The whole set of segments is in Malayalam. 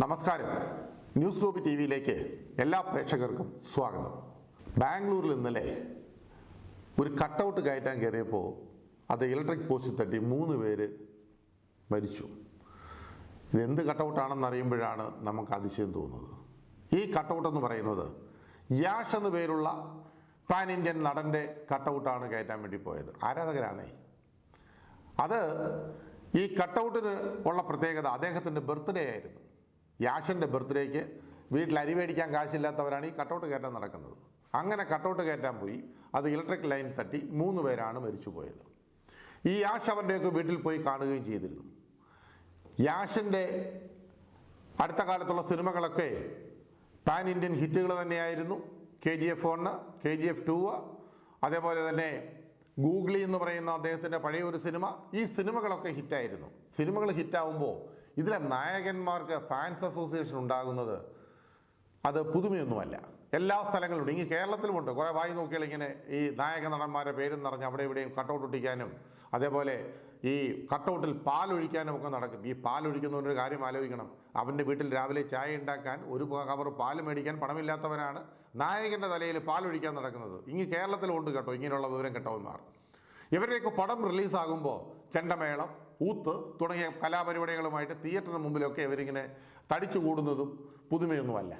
നമസ്കാരം. ന്യൂസ് ഗ്ലോബ് ടി വിയിലേക്ക് എല്ലാ പ്രേക്ഷകർക്കും സ്വാഗതം. ബാംഗ്ലൂരിൽ ഇന്നലെ ഒരു കട്ടൗട്ട് കയറ്റാൻ കയറിയപ്പോൾ അത് ഇലക്ട്രിക് പോസ്റ്റ് തട്ടി മൂന്ന് പേര് മരിച്ചു. ഇത് എന്ത് കട്ടൗട്ടാണെന്ന് അറിയുമ്പോഴാണ് നമുക്ക് അതിശയം തോന്നുന്നത്. ഈ കട്ടൗട്ട് എന്ന് പറയുന്നത് യാഷ് എന്ന പേരുള്ള പാൻ ഇന്ത്യൻ നടന്റെ കട്ടൗട്ടാണ് കയറ്റാൻ വേണ്ടി പോയത്. ആരാധകരാണേ? അത് ഈ കട്ടൗട്ടിന് ഉള്ള പ്രത്യേകത അദ്ദേഹത്തിന്റെ ബർത്ത്ഡേ ആയിരുന്നു. യാഷിന്റെ ബർത്ത്ഡേക്ക് വീട്ടിൽ അരി മേടിക്കാൻ കാശില്ലാത്തവരാണ് ഈ കട്ടൗട്ട് കയറ്റാൻ നടക്കുന്നത്. അങ്ങനെ കട്ടൗട്ട് കയറ്റാൻ പോയി. അത് ഇലക്ട്രിക് ലൈൻ തട്ടി മൂന്ന് പേരാണ് മരിച്ചു പോയത് ഈ യാഷ് അവരുടെയൊക്കെ വീട്ടിൽ പോയി കാണുകയും ചെയ്തിരുന്നു. യാഷിന്റെ അടുത്ത കാലത്തുള്ള സിനിമകളൊക്കെ പാൻ ഇന്ത്യൻ ഹിറ്റുകൾ തന്നെയായിരുന്നു. കെ ജി എഫ് ഒന്ന് കെ ജി എഫ് ടു അതേപോലെ തന്നെ ഗൂഗ്ലി എന്ന് പറയുന്ന അദ്ദേഹത്തിന്റെ പഴയ ഒരു സിനിമ. ഈ സിനിമകളൊക്കെ ഹിറ്റായിരുന്നു സിനിമകൾ ഹിറ്റാവുമ്പോൾ ഇതിലെ നായകന്മാർക്ക് ഫാൻസ് അസോസിയേഷൻ ഉണ്ടാകുന്നത് അത് പുതുമയൊന്നുമല്ല. എല്ലാ സ്ഥലങ്ങളിലും ഇങ്ങനെ കേരളത്തിലുമുണ്ട്. കുറേ വായി നോക്കിയാൽ ഇങ്ങനെ ഈ നായക നടന്മാരെ പേരും നിറഞ്ഞ് അവിടെ ഇവിടെയും കട്ടൗട്ട് ഒട്ടിക്കാനും അതേപോലെ ഈ കട്ടൗട്ടിൽ പാലൊഴിക്കാനും ഒക്കെ നടക്കും. ഈ പാലൊഴിക്കുന്നവന്റെ കാര്യം ആലോചിക്കണം. അവന്റെ വീട്ടിൽ രാവിലെ ചായ ഉണ്ടാക്കാൻ ഒരു കവർ പാൽ മേടിക്കാൻ പണമില്ലാത്തവനാണ് നായകന്റെ തലയിൽ പാലൊഴിക്കാൻ നടക്കുന്നത്. ഇങ്ങ് കേരളത്തിലുണ്ട് കേട്ടോ ഇങ്ങനെയുള്ള വിവരം കെട്ടവന്മാർ. ഇവരുടെയൊക്കെ പടം റിലീസാകുമ്പോൾ ചെണ്ടമേളം ഊത്ത് തുടങ്ങിയ കലാപരിപാടികളുമായിട്ട് തിയേറ്ററിന് മുമ്പിലൊക്കെ ഇവരിങ്ങനെ തടിച്ചു കൂടുന്നതും പുതുമയൊന്നുമല്ല.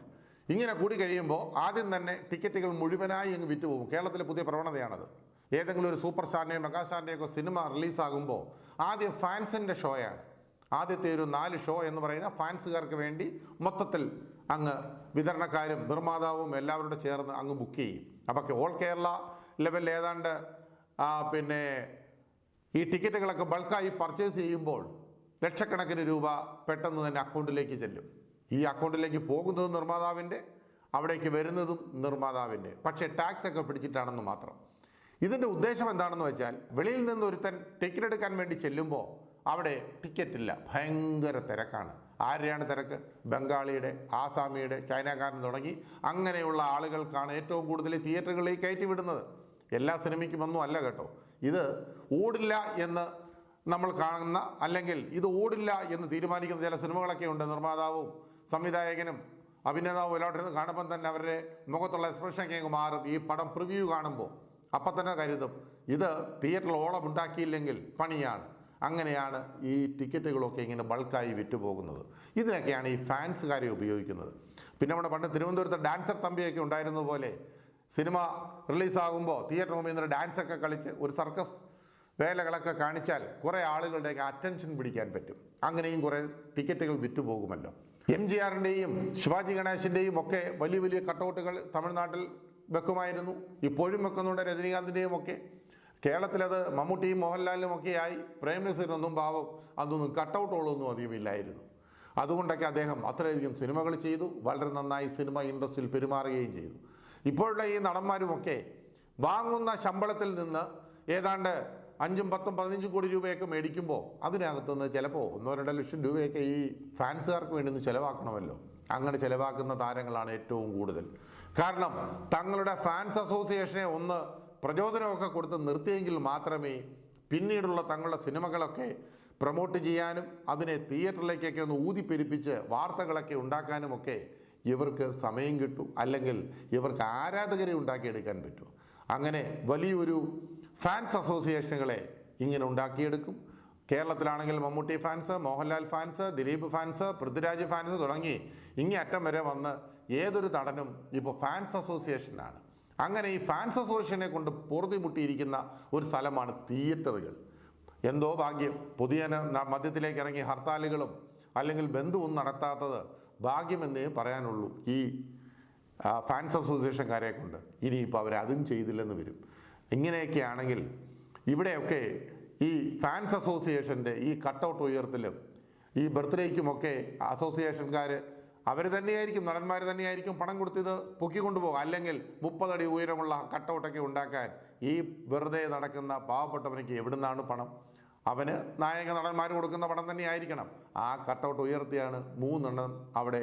ഇങ്ങനെ കൂടി കഴിയുമ്പോൾ ആദ്യം തന്നെ ടിക്കറ്റുകൾ മുഴുവനായി അങ്ങ് വിറ്റുപോകും. കേരളത്തിലെ പുതിയ പ്രവണതയാണത്. ഏതെങ്കിലും ഒരു സൂപ്പർ സ്റ്റാറിന്റെയോ മെഗാസ്റ്റാറിന്റെയോ ഒക്കെ സിനിമ റിലീസാകുമ്പോൾ ആദ്യം ഫാൻസിന്റെ ഷോയാണ്. ആദ്യത്തെ ഒരു നാല് ഷോ എന്ന് പറയുന്ന ഫാൻസുകാർക്ക് വേണ്ടി മൊത്തത്തിൽ അങ്ങ് വിതരണക്കാരും നിർമ്മാതാവും എല്ലാവരോടും ചേർന്ന് അങ്ങ് ബുക്ക് ചെയ്യും. അപ്പോൾ ഓൾ കേരള ലെവലിൽ ഏതാണ്ട് പിന്നെ ഈ ടിക്കറ്റുകളൊക്കെ ബൾക്കായി പർച്ചേസ് ചെയ്യുമ്പോൾ ലക്ഷക്കണക്കിന് രൂപ പെട്ടെന്ന് തന്നെ അക്കൗണ്ടിലേക്ക് ചെല്ലും. ഈ അക്കൗണ്ടിലേക്ക് പോകുന്നതും നിർമ്മാതാവിന്റെ അവിടേക്ക് വരുന്നതും നിർമ്മാതാവിന്റെ. പക്ഷേ ടാക്സ് ഒക്കെ പിടിച്ചിട്ടാണെന്ന് മാത്രം. ഇതിന്റെ ഉദ്ദേശം എന്താണെന്ന് വെച്ചാൽ വെളിയിൽ നിന്ന് ഒരുത്തൻ ടിക്കറ്റ് എടുക്കാൻ വേണ്ടി ചെല്ലുമ്പോൾ അവിടെ ടിക്കറ്റ് ഇല്ല ഭയങ്കര തിരക്കാണ്. ആരുടെയാണ് തിരക്ക്? ബംഗാളിയുടെ ആസാമിയുടെ ചൈനക്കാരൻ തുടങ്ങി അങ്ങനെയുള്ള ആളുകൾക്കാണ് ഏറ്റവും കൂടുതൽ തിയേറ്ററുകളിൽ കയറ്റി വിടുന്നത്. എല്ലാ സിനിമയ്ക്കും ഒന്നും അല്ല കേട്ടോ. ഇത് ഓടില്ല എന്ന് നമ്മൾ കാണുന്ന അല്ലെങ്കിൽ ഇത് ഓടില്ല എന്ന് തീരുമാനിക്കുന്ന ചില സിനിമകളൊക്കെ ഉണ്ട്. നിർമ്മാതാവും സംവിധായകനും അഭിനേതാവും എല്ലാവരും കാണുമ്പം തന്നെ അവരുടെ മുഖത്തുള്ള എക്സ്പ്രഷനൊക്കെ അങ്ങ് മാറും. ഈ പടം പ്രിവ്യൂ കാണുമ്പോൾ. അപ്പം തന്നെ കരുതും ഇത് തിയേറ്ററിൽ ഓളം ഉണ്ടാക്കിയില്ലെങ്കിൽ പണിയാണ്. അങ്ങനെയാണ് ഈ ടിക്കറ്റുകളൊക്കെ ഇങ്ങനെ ബൾക്കായി വിറ്റുപോകുന്നത്. ഇതിനൊക്കെയാണ് ഈ ഫാൻസുകാരെ ഉപയോഗിക്കുന്നത്. പിന്നെ നമ്മുടെ പണ്ട് തിരുവനന്തപുരത്ത് ഡാൻസർ തമ്പിയൊക്കെ ഉണ്ടായിരുന്നത് പോലെ സിനിമ റിലീസാകുമ്പോൾ തിയേറ്റർ മുമ്പിൽ നിന്ന് ഡാൻസൊക്കെ കളിച്ച് ഒരു സർക്കസ് വേലകളൊക്കെ കാണിച്ചാൽ കുറേ ആളുകളുടെയൊക്കെ അറ്റൻഷൻ പിടിക്കാൻ പറ്റും. അങ്ങനെയും കുറേ ടിക്കറ്റുകൾ വിറ്റുപോകുമല്ലോ. എം ജി ആറിന്റെയും ശിവാജി ഗണേശിന്റെയും ഒക്കെ വലിയ വലിയ കട്ടൗട്ടുകൾ തമിഴ്നാട്ടിൽ വെക്കുമായിരുന്നു. ഇപ്പോഴും വെക്കുന്നുണ്ട് രജനീകാന്തിന്റെയും ഒക്കെ. കേരളത്തിലത് മമ്മൂട്ടിയും മോഹൻലാലിനും ഒക്കെ ആയി. പ്രേം നസീറിനൊന്നും പാവം അതൊന്നും കട്ടൗട്ടുകളൊന്നും അധികമില്ലായിരുന്നു അതുകൊണ്ടൊക്കെ അദ്ദേഹം അത്രയധികം സിനിമകൾ ചെയ്തു. വളരെ നന്നായി സിനിമ ഇൻഡസ്ട്രിയിൽ പെരുമാറുകയും ചെയ്തു. ഇപ്പോഴുള്ള ഈ നടന്മാരുമൊക്കെ വാങ്ങുന്ന ശമ്പളത്തിൽ നിന്ന് ഏതാണ്ട് അഞ്ചും പത്തും പതിനഞ്ചും കോടി രൂപയൊക്കെ മേടിക്കുമ്പോൾ അതിനകത്തുനിന്ന് ചിലപ്പോൾ ഒന്നോ രണ്ടോ ലക്ഷം രൂപയൊക്കെ ഈ ഫാൻസുകാർക്ക് വേണ്ടി ചിലവാക്കണമല്ലോ. അങ്ങനെ ചിലവാക്കുന്ന താരങ്ങളാണ് ഏറ്റവും കൂടുതൽ. കാരണം തങ്ങളുടെ ഫാൻസ് അസോസിയേഷനെ ഒന്ന് പ്രചോദനമൊക്കെ കൊടുത്ത് നിർത്തിയെങ്കിൽ മാത്രമേ പിന്നീടുള്ള തങ്ങളുടെ സിനിമകളൊക്കെ പ്രൊമോട്ട് ചെയ്യാനും അതിനെ തിയേറ്ററിലേക്കൊക്കെ ഒന്ന് ഊതിപ്പെരിപ്പിച്ച് വാർത്തകളൊക്കെ ഉണ്ടാക്കാനുമൊക്കെ ഇവർക്ക് സമയം കിട്ടും. അല്ലെങ്കിൽ ഇവർക്ക് ആരാധകരെ ഉണ്ടാക്കിയെടുക്കാൻ പറ്റും. അങ്ങനെ വലിയൊരു ഫാൻസ് അസോസിയേഷനുകളെ ഇങ്ങനെ ഉണ്ടാക്കിയെടുക്കും. കേരളത്തിലാണെങ്കിൽ Mammootty fans Mohanlal fans Dileep fans Prithviraj fans തുടങ്ങി ഇങ്ങേ അറ്റം വരെ വന്ന് ഏതൊരു നടനും ഇപ്പോൾ ഫാൻസ് അസോസിയേഷനാണ് അങ്ങനെ ഈ ഫാൻസ് അസോസിയേഷനെ കൊണ്ട് പൊറുതിമുട്ടിയിരിക്കുന്ന ഒരു സ്ഥലമാണ് തിയേറ്ററുകൾ എന്തോ ഭാഗ്യം. പുതിയ മദ്യത്തിലേക്ക് ഇറങ്ങി ഹർത്താലുകളും അല്ലെങ്കിൽ ബന്ധുവും നടത്താത്തത് ഭാഗ്യമെന്നേ പറയാനുള്ളൂ. ഈ ഫാൻസ് അസോസിയേഷൻകാരെ കൊണ്ട് ഇനിയിപ്പോൾ അവരതും ചെയ്തില്ലെന്ന് വരും. ഇങ്ങനെയൊക്കെ ആണെങ്കിൽ ഇവിടെയൊക്കെ ഈ ഫാൻസ് അസോസിയേഷന്റെ ഈ കട്ടൗട്ട് ഉയർത്തലും ഈ ബർത്ത്ഡേക്കുമൊക്കെ അസോസിയേഷൻകാർ അവർ തന്നെയായിരിക്കും നടന്മാർ തന്നെയായിരിക്കും പണം കൊടുത്തത് പൊക്കിക്കൊണ്ടുപോകും. അല്ലെങ്കിൽ മുപ്പതടി ഉയരമുള്ള കട്ടൗട്ടൊക്കെ ഉണ്ടാക്കാൻ ഈ വെറുതെ നടക്കുന്ന പാവപ്പെട്ടവനക്ക് എവിടുന്നാണ് പണം? അവന് നായക നടന്മാർ കൊടുക്കുന്ന പണം തന്നെ ആയിരിക്കണം ആ കട്ടൗട്ട് ഉയർത്തിയാണ് മൂന്നെണ്ണം അവിടെ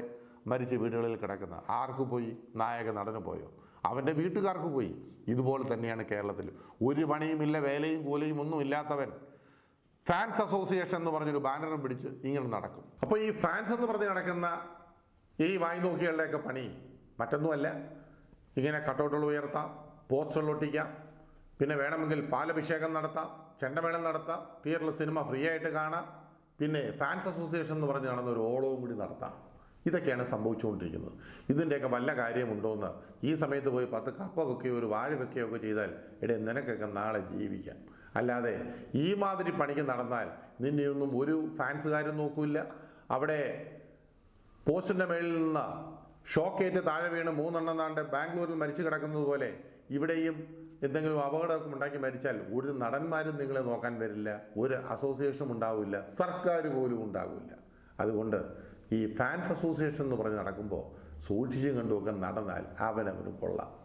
മരിച്ച വീടുകളിൽ കിടക്കുന്നത്. ആർക്ക് പോയി? നായക നടന് പോയോ? അവന്റെ വീട്ടുകാർക്ക് പോയി. ഇതുപോലെ തന്നെയാണ് കേരളത്തിൽ. ഒരു പണിയുമില്ല വേലയും കൂലയും ഒന്നും ഇല്ലാത്തവൻ. ഫാൻസ് അസോസിയേഷൻ എന്ന് പറഞ്ഞൊരു ബാനറും പിടിച്ച് ഇങ്ങനെ നടക്കും. അപ്പോൾ ഈ ഫാൻസ് എന്ന് പറഞ്ഞ് നടക്കുന്ന ഈ വായി നോക്കികളുടെയൊക്കെ പണി മറ്റൊന്നുമല്ല. ഇങ്ങനെ കട്ടൗട്ടുകൾ ഉയർത്താം പോസ്റ്ററുകൾ ഒട്ടിക്കാം പിന്നെ വേണമെങ്കിൽ പാലഭിഷേകം നടത്താം. ചെണ്ടമേളം നടത്താം തിയേറ്ററിൽ സിനിമ ഫ്രീ ആയിട്ട് കാണാം പിന്നെ ഫാൻസ് അസോസിയേഷൻ എന്ന് പറഞ്ഞ് നടന്ന ഒരു ഓളവും കൂടി നടത്താം. ഇതൊക്കെയാണ് സംഭവിച്ചുകൊണ്ടിരിക്കുന്നത്. ഇതിന്റെയൊക്കെ വല്ല കാര്യമുണ്ടോയെന്ന് ഈ സമയത്ത് പോയി പത്ത് കപ്പ വെക്കുകയോ ഒരു വാഴ വെക്കുകയോ ഒക്കെ ചെയ്താൽ ഇടയിൽ നിനക്കൊക്കെ നാളെ ജീവിക്കാം. അല്ലാതെ ഈ മാതിരി പണിക്ക് നടന്നാൽ നിന്നെയൊന്നും ഒരു ഫാൻസുകാരും നോക്കില്ല. അവിടെ പോസ്റ്റിന്റെ മേളിൽ നിന്ന് ഷോക്കേറ്റ് താഴെ വീണ് മൂന്നെണ്ണം നാണ്ട് ബാംഗ്ലൂരിൽ മരിച്ചു കിടക്കുന്നത് പോലെ ഇവിടെയും എന്തെങ്കിലും അപകടമൊക്കെ ഉണ്ടാക്കി മരിച്ചാൽ ഒരു നടന്മാരും നിങ്ങളെ നോക്കാൻ വരില്ല ഒരു അസോസിയേഷൻ ഉണ്ടാവില്ല സർക്കാർ പോലും ഉണ്ടാവില്ല. അതുകൊണ്ട് ഈ ഫാൻസ് അസോസിയേഷൻ എന്ന് പറഞ്ഞ് നടക്കുമ്പോൾ സൂക്ഷിച്ചും കണ്ടുമൊക്കെ നടന്നാൽ അവനവന് കൊള്ളാം.